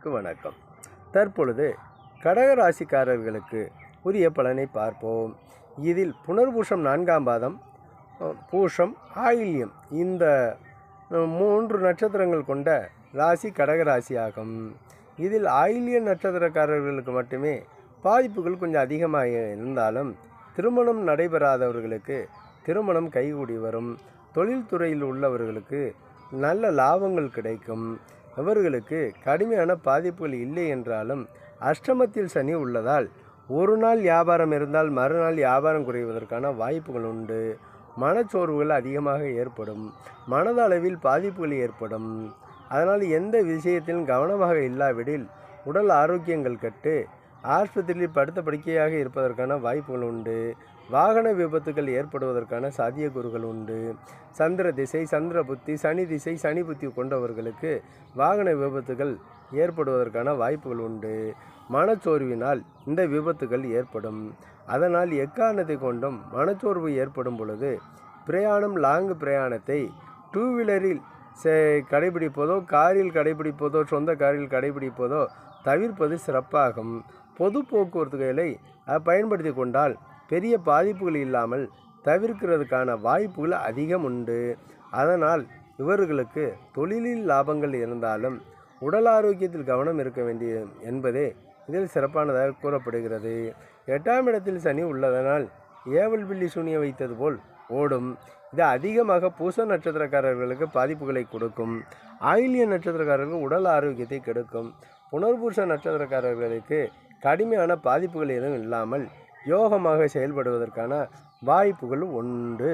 அன்பர்களுக்கு வணக்கம். தற்பொழுது கடகராசிக்காரர்களுக்கு உரிய பலனை பார்ப்போம். இதில் புனர்பூஷம் நான்காம் பாதம் பூஷம் ஆயில்யம். இந்த மூன்று நட்சத்திரங்கள் கொண்ட ராசி கடகராசி ஆகும் இதில் ஆயில்ய நட்சத்திரக்காரர்களுக்கு மட்டுமே பாதிப்புகள் கொஞ்சம் அதிகமாக இருந்தாலும் திருமணம் நடைபெறாதவர்களுக்கு திருமணம் கைகூடி வரும். தொழில்துறையில் உள்ளவர்களுக்கு நல்ல லாபங்கள் கிடைக்கும். இவர்களுக்கு கடுமையான பாதிப்புகள் இல்லை என்றாலும் அஷ்டமத்தில் சனி உள்ளதால் ஒரு நாள் வியாபாரம் இருந்தால் மறுநாள் வியாபாரம் குறைவதற்கான வாய்ப்புகள் உண்டு. மனச்சோர்வுகள் அதிகமாக ஏற்படும். மனதளவில் பாதிப்புகள் ஏற்படும். அதனால் எந்த விஷயத்திலும் கவனமாக இல்லாவிடில் உடல் ஆரோக்கியங்கள் கட்டு ஆஸ்பத்திரியில் படுத்த படுக்கையாக இருப்பதற்கான வாய்ப்புகள் உண்டு. வாகன விபத்துகள் ஏற்படுவதற்கான சாத்தியக்கூறுகள் உண்டு. சந்திர திசை சந்திர புத்தி சனி திசை சனி புத்தி கொண்டவர்களுக்கு வாகன விபத்துகள் ஏற்படுவதற்கான வாய்ப்புகள் உண்டு. மனச்சோர்வினால் இந்த விபத்துகள் ஏற்படும். அதனால் எக்காரணத்தை கொண்டும் மனச்சோர்வு ஏற்படும் பொழுது பிரயாணம் லாங் பிரயாணத்தை டூ வீலரில் சே கடைபிடிப்பதோ காரில் கடைபிடிப்பதோ சொந்த காரில் கடைபிடிப்பதோ தவிர்ப்பது சிறப்பாகும். பொது போக்குவரத்துகளை பயன்படுத்தி கொண்டால் பெரிய பாதிப்புகள் இல்லாமல் தவிர்க்கிறதுக்கான வாய்ப்புகள் அதிகம் உண்டு. அதனால் இவர்களுக்கு தொழிலில் லாபங்கள் இருந்தாலும் உடல் ஆரோக்கியத்தில் கவனம் இருக்க வேண்டிய என்பதே இதில் சிறப்பானதாக கூறப்படுகிறது. எட்டாம் இடத்தில் சனி உள்ளதனால் ஏவல் பில்லி சூனிய வைத்தது போல் ஓடும். இது அதிகமாக பூச நட்சத்திரக்காரர்களுக்கு பாதிப்புகளை கொடுக்கும். ஆயிலிய நட்சத்திரக்காரர்கள் உடல் ஆரோக்கியத்தை கெடுக்கும். புனர்பூச நட்சத்திரக்காரர்களுக்கு கடுமையான பாதிப்புகள் எதுவும் இல்லாமல் யோகமாக செயல்படுவதற்கான வாய்ப்புகள் உண்டு.